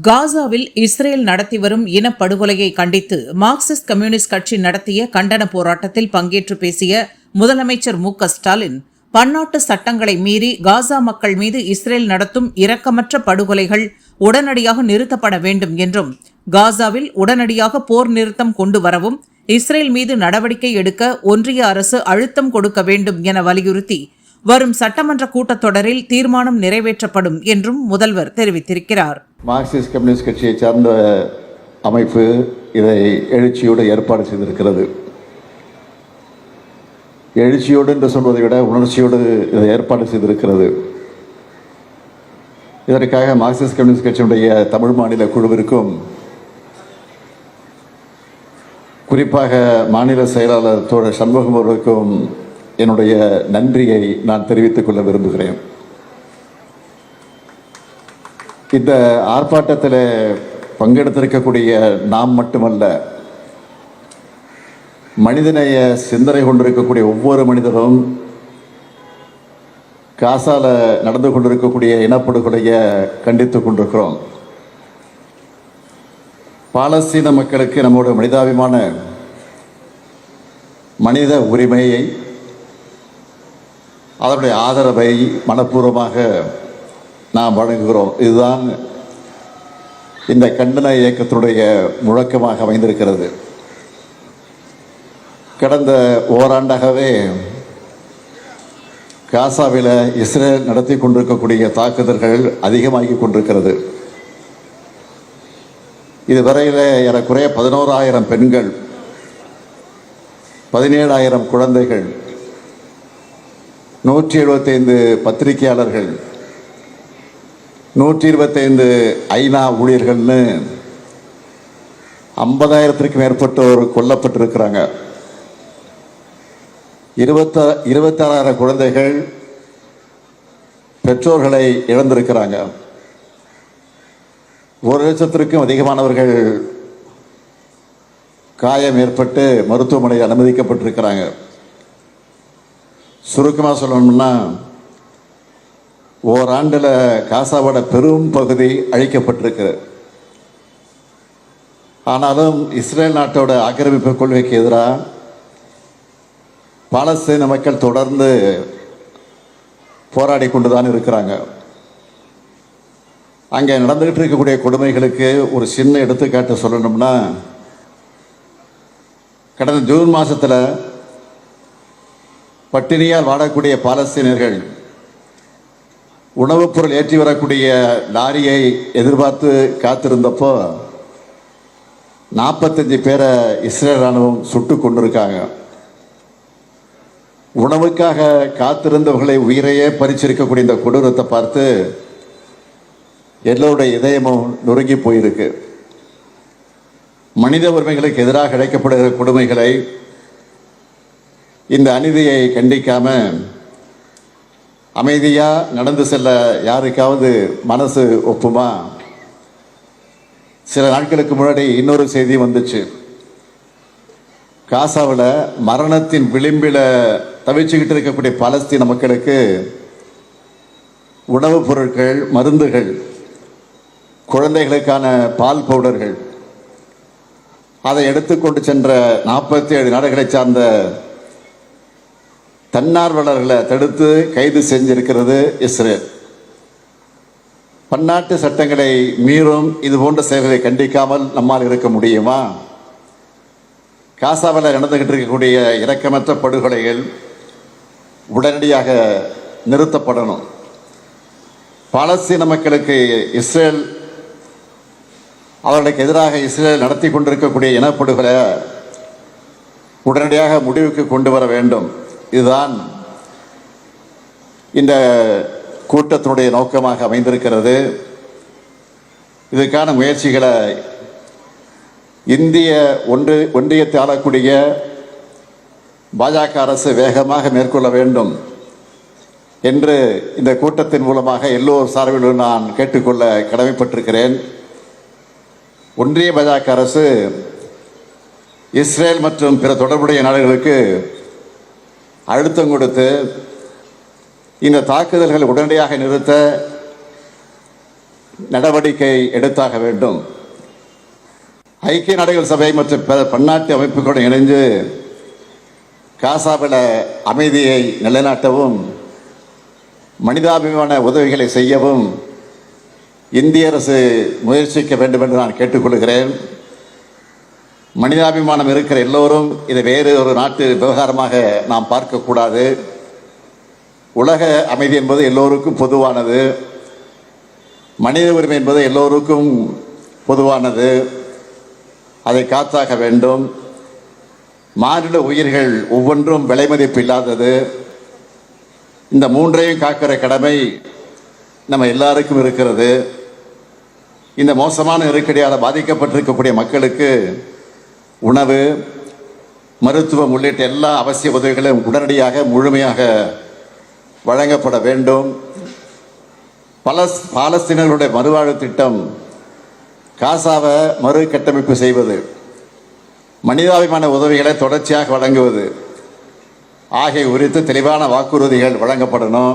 காசாவில் இஸ்ரேல் நடத்தி வரும் இனப்படுகொலையை கண்டித்து மார்க்சிஸ்ட் கம்யூனிஸ்ட் கட்சி நடத்திய கண்டன போராட்டத்தில் பங்கேற்று பேசிய முதலமைச்சர் மு க ஸ்டாலின் பன்னாட்டு சட்டங்களை மீறி காசா மக்கள் மீது இஸ்ரேல் நடத்தும் இரக்கமற்ற படுகொலைகள் உடனடியாக நிறுத்தப்பட வேண்டும் என்றும் காசாவில் உடனடியாக போர் நிறுத்தம் கொண்டு வரவும் இஸ்ரேல் மீது நடவடிக்கை எடுக்க ஒன்றிய அரசு அழுத்தம் கொடுக்க வேண்டும் என வலியுறுத்தி வரும் சட்டமன்ற கூட்டத்தொடரில் தீர்மானம் நிறைவேற்றப்படும் என்றும் முதல்வர் தெரிவித்திருக்கிறார். மார்க்சிஸ்ட் கம்யூனிஸ்ட் கட்சியை சார்ந்த அமைப்பு இதை எழுச்சியோடு ஏற்பாடு செய்திருக்கிறது. எழுச்சியோடு என்று சொல்வதை விட உணர்ச்சியோடு இதை ஏற்பாடு செய்திருக்கிறது. இதற்காக மார்க்சிஸ்ட் கம்யூனிஸ்ட் கட்சியினுடைய தமிழ் மாநில குழுவிற்கும் குறிப்பாக மாநில செயலாளர் தோழர் சண்முகம் அவர்களுக்கும் என்னுடைய நன்றியை நான் தெரிவித்துக் கொள்ள விரும்புகிறேன். இந்த ஆர்ப்பாட்டத்தில் பங்கெடுத்திருக்கக்கூடிய நாம் மட்டுமல்ல மனிதநேய சிந்தனை கொண்டிருக்கக்கூடிய ஒவ்வொரு மனிதரும் காசால நடந்து கொண்டிருக்கக்கூடிய இனப்படுகொலையை கண்டித்து கொண்டிருக்கிறோம். பாலஸ்தீன மக்களுக்கு நம்முடைய மனிதாபிமான மனித உரிமையை அதனுடைய ஆதரவை மனப்பூர்வமாக நாம் வழங்குகிறோம். இதுதான் இந்த கண்டன இயக்கத்தினுடைய முழக்கமாக அமைந்திருக்கிறது. கடந்த ஓராண்டாகவே காசாவில் இஸ்ரேல் நடத்தி கொண்டிருக்கக்கூடிய தாக்குதல்கள் அதிகமாகி கொண்டிருக்கிறது. இதுவரையில் ஏறக்குறைய பதினோராயிரம் பெண்கள் பதினேழாயிரம் குழந்தைகள் நூற்றி எழுபத்தைந்து பத்திரிகையாளர்கள் நூற்றி இருபத்தைந்து ஐநா ஊழியர்கள்னு ஐம்பதாயிரத்திற்கு மேற்பட்டோர் கொல்லப்பட்டிருக்கிறாங்க. இருபத்த இருபத்தாறாயிரம் குழந்தைகள் பெற்றோர்களை இழந்திருக்கிறாங்க. ஒரு லட்சத்திற்கும் அதிகமானவர்கள் காயம் ஏற்பட்டு மருத்துவமனையில் அனுமதிக்கப்பட்டிருக்கிறாங்க. சுருக்கமாக சொல்லணும்னா ஓராண்டில் காசாவோட பெரும் பகுதி அழிக்கப்பட்டிருக்கு ஆனாலும் இஸ்ரேல் நாட்டோட ஆக்கிரமிப்பு கொள்கைக்கு எதிராக பாலஸ்தீன மக்கள் தொடர்ந்து போராடி கொண்டு தான் இருக்கிறாங்க. அங்கே நடந்துகிட்டு இருக்கக்கூடிய கொடுமைகளுக்கு ஒரு சின்ன எடுத்துக்காட்டு சொல்லணும்னா கடந்த ஜூன் மாதத்தில் பட்டினியால் வாடக்கூடிய பாலஸ்தீனர்கள் உணவுப் பொருள் ஏற்றி வரக்கூடிய லாரியை எதிர்பார்த்து காத்திருந்தப்போ நாற்பத்தஞ்சு பேரை இஸ்ரேல் ராணுவம் சுட்டு கொண்டிருக்காங்க. உணவுக்காக காத்திருந்தவர்களை உயிரையே பறிச்சிருக்கக்கூடிய இந்த கொடூரத்தை பார்த்து எல்லோருடைய இதயமும் நொறுங்கி போயிருக்கு. மனித உரிமைகளுக்கு எதிராக இழைக்கப்படுகிற கொடுமைகளை இந்த அநீதியை கண்டிக்காம அமைதியா நடந்து செல்ல யாருக்காவது மனசு ஒப்புமா? சில நாட்களுக்கு முன்னாடி இன்னொரு செய்தி வந்துச்சு. காசாவில் மரணத்தின் விளிம்பில் தவிச்சுக்கிட்டு இருக்கக்கூடிய பாலஸ்தீன மக்களுக்கு உணவுப் பொருட்கள் மருந்துகள் குழந்தைகளுக்கான பால் பவுடர்கள். அதை எடுத்துக்கொண்டு சென்ற நாற்பத்தி ஏழு நாடுகளை சார்ந்த தன்னார்வலர்களை தடுத்து கைது செஞ்சிருக்கிறது இஸ்ரேல். பன்னாட்டு சட்டங்களை மீறும் இது போன்ற செயல்களை கண்டிக்காமல் நம்மால் இருக்க முடியுமா? காசாவில் நடந்துகிட்டு இருக்கக்கூடிய இரக்கமற்ற படுகொலைகள் உடனடியாக நிறுத்தப்படணும். பாலஸ்தீன மக்களுக்கு இஸ்ரேல் அவர்களுக்கு எதிராக இஸ்ரேல் நடத்தி கொண்டிருக்கக்கூடிய இனப்படுகொலை உடனடியாக முடிவுக்கு கொண்டு வர வேண்டும். இதுதான் இந்த கூட்டத்தினுடைய நோக்கமாக அமைந்திருக்கிறது. இதுக்கான முயற்சிகளை இந்திய ஒன்று ஒன்றியத்தை ஆளக்கூடிய பாஜக அரசு வேகமாக மேற்கொள்ள வேண்டும் என்று இந்த கூட்டத்தின் மூலமாக எல்லோர் சார்பிலும் நான் கேட்டுக்கொள்ள கடமைப்பட்டிருக்கிறேன். ஒன்றிய பாஜக அரசு இஸ்ரேல் மற்றும் பிற தொடர்புடைய நாடுகளுக்கு அழுத்தம் கொடுத்து இந்த தாக்குதல்களை உடனடியாக நிறுத்த நடவடிக்கை எடுத்தாக வேண்டும். ஐக்கிய நாடுகள் சபை மற்றும் பிற பன்னாட்டு அமைப்புகளுடன் இணைந்து காசாவில் அமைதியை நிலைநாட்டவும் மனிதாபிமான உதவிகளை செய்யவும் இந்திய அரசு முயற்சிக்க வேண்டும் என்று நான் கேட்டுக்கொள்கிறேன். மனிதாபிமானம் இருக்கிற எல்லோரும் இதை வேறு ஒரு நாட்டு விவகாரமாக நாம் பார்க்கக்கூடாது. உலக அமைதி என்பது எல்லோருக்கும் பொதுவானது. மனித உரிமை என்பது எல்லோருக்கும் பொதுவானது. அதை காத்தாக வேண்டும். மாநில உயிர்கள் ஒவ்வொன்றும் விலை மதிப்பு இல்லாதது. இந்த மூன்றையும் காக்கிற கடமை நம்ம எல்லாருக்கும் இருக்கிறது. இந்த மோசமான நெருக்கடியால் பாதிக்கப்பட்டிருக்கக்கூடிய மக்களுக்கு உணவு மருத்துவம் உள்ளிட்ட எல்லா அவசிய உதவிகளும் உடனடியாக முழுமையாக வழங்கப்பட வேண்டும். பலஸ் பாலஸ்தீனர்களுடைய மறுவாழ்வு திட்டம் காசாவை மறு கட்டமைப்பு செய்வது மனிதாபிமான உதவிகளை தொடர்ச்சியாக வழங்குவது ஆகிய குறித்து தெளிவான வாக்குறுதிகள் வழங்கப்படணும்.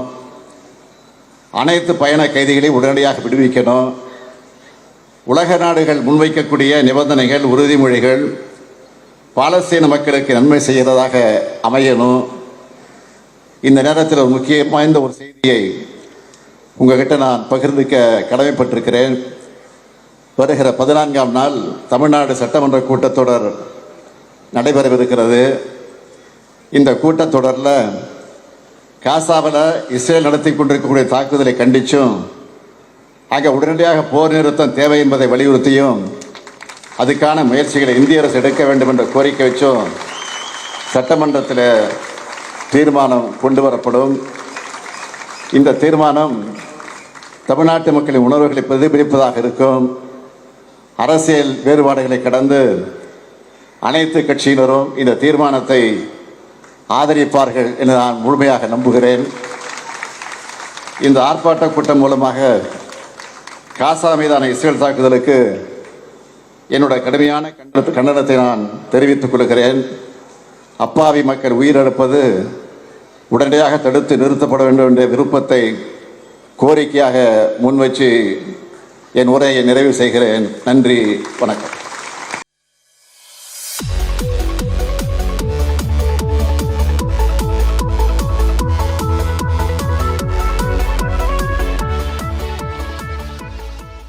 அனைத்து பயண கைதிகளையும் உடனடியாக விடுவிக்கணும். உலக நாடுகள் முன்வைக்கக்கூடிய நிபந்தனைகள் உறுதிமொழிகள் பாலஸ்தீன மக்களுக்கு நன்மை செய்கிறதாக அமையணும். இந்த நேரத்தில் ஒரு முக்கிய வாய்ந்த ஒரு செய்தியை உங்ககிட்ட நான் பகிர்ந்துக்க கடமைப்பட்டிருக்கிறேன். வருகிற பதினான்காம் நாள் தமிழ்நாடு சட்டமன்ற கூட்டத்தொடர் நடைபெறவிருக்கிறது. இந்த கூட்டத்தொடரில் காசாவில் இஸ்ரேல் நடத்தி கொண்டிருக்கக்கூடிய தாக்குதலை கண்டித்தும் அங்கே உடனடியாக போர் நிறுத்தம் தேவை என்பதை வலியுறுத்தியும் அதுக்கான முயற்சிகளை இந்திய அரசு எடுக்க வேண்டும் என்ற கோரிக்கை வச்சும் சட்டமன்றத்தில் தீர்மானம் கொண்டு வரப்படும். இந்த தீர்மானம் தமிழ்நாட்டு மக்களின் உணர்வுகளை பிரதிபலிப்பதாக இருக்கும். அரசியல் வேறுபாடுகளை கடந்து அனைத்து கட்சியினரும் இந்த தீர்மானத்தை ஆதரிப்பார்கள் என்று நான் முழுமையாக நம்புகிறேன். இந்த ஆர்ப்பாட்ட கூட்டம் மூலமாக காசா மீதான இஸ்ரேல் தாக்குதலுக்கு என்னோட கடுமையான கண்டன கண்டனத்தை நான் தெரிவித்துக் கொள்கிறேன். அப்பாவி மக்கள் உயிரிழப்பது உடனடியாக தடுத்து நிறுத்தப்பட வேண்டும் என்ற விருப்பத்தை கோரிக்கையாக முன்வச்சு என் உரையை நிறைவு செய்கிறேன். நன்றி வணக்கம்.